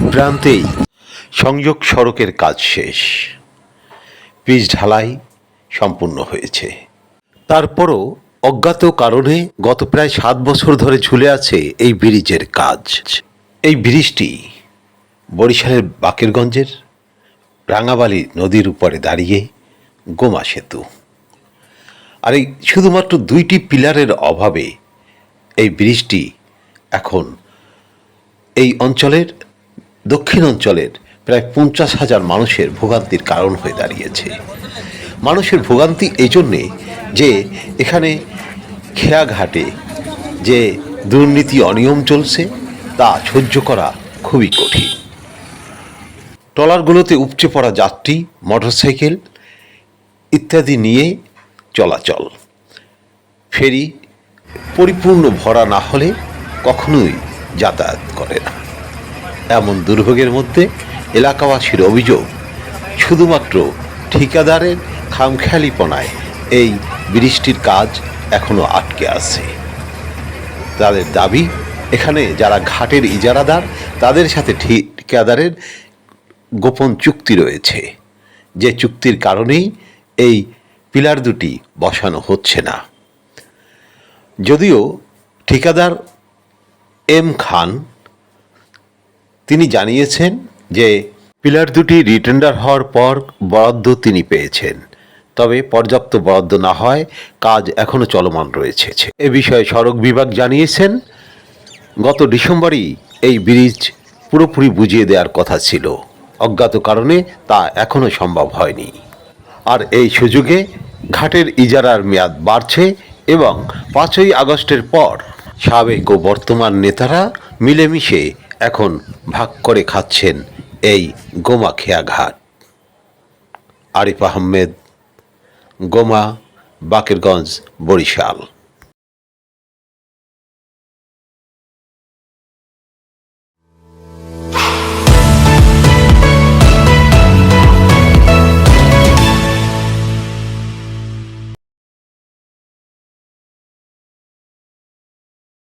প্রান্তেই সংযোগ সড়কের কাজ শেষ। পিচ ঢালাই সম্পূর্ণ হয়েছে। তারপরও অজ্ঞাত কারণে গত প্রায় সাত বছর ধরে ঝুলে আছে এই ব্রিজের কাজ। এই ব্রিজটি বরিশালের বাকেরগঞ্জের রাঙাবালি নদীর উপরে দাঁড়িয়ে গোমা সেতু। আর এই শুধুমাত্র দুইটি পিলারের অভাবে এই ব্রিজটি এখন এই অঞ্চলের দক্ষিণ অঞ্চলের প্রায় পঞ্চাশ হাজার মানুষের ভোগান্তির কারণ হয়ে দাঁড়িয়েছে। মানুষের ভোগান্তি এই জন্যে যে এখানে খেয়াঘাটে যে দুর্নীতি অনিয়ম চলছে, তা সহ্য করা খুবই কঠিন। ট্রলারগুলোতে উপচে পড়া যাত্রী, মোটরসাইকেল ইত্যাদি নিয়ে চলাচল। ফেরি পরিপূর্ণ ভরা না হলে কখনোই যাতায়াত করে না। এমন দুর্ভোগের মধ্যে এলাকাবাসীর অভিযোগ, শুধুমাত্র ঠিকাদারের খামখেয়ালিপনায় এই বৃষ্টির কাজ এখনও আটকে আছে। তাদের দাবি, এখানে যারা ঘাটের ইজারাদার, তাদের সাথে ঠিকাদারের গোপন চুক্তি রয়েছে। যে চুক্তির কারণেই এই পিলার দুটি বসানো হচ্ছে না। যদিও ঠিকাদার এম খান তিনি জানিয়েছেন যে পিলার দুটি রিটেন্ডার হওয়ার পর বরাদ্দ তিনি পেয়েছেন। তবে পর্যাপ্ত বরাদ্দ না হয়, কাজ এখনও চলমান রয়েছে। এ বিষয়ে সড়ক বিভাগ জানিয়েছেন, গত ডিসেম্বরই এই ব্রিজ পুরোপুরি বুঝিয়ে দেওয়ার কথা ছিল। অজ্ঞাত কারণে তা এখনও সম্ভব হয়নি। আর এই সুযোগে ঘাটের ইজারার মেয়াদ বাড়ছে এবং পাঁচই আগস্টের পর সাবেক ও বর্তমান নেতারা মিলেমিশে এখন ভাগ করে খাচ্ছেন এই গোমা খেয়া ঘাট আরিফ আহমেদ গোমা বাকেরগঞ্জ বরিশাল।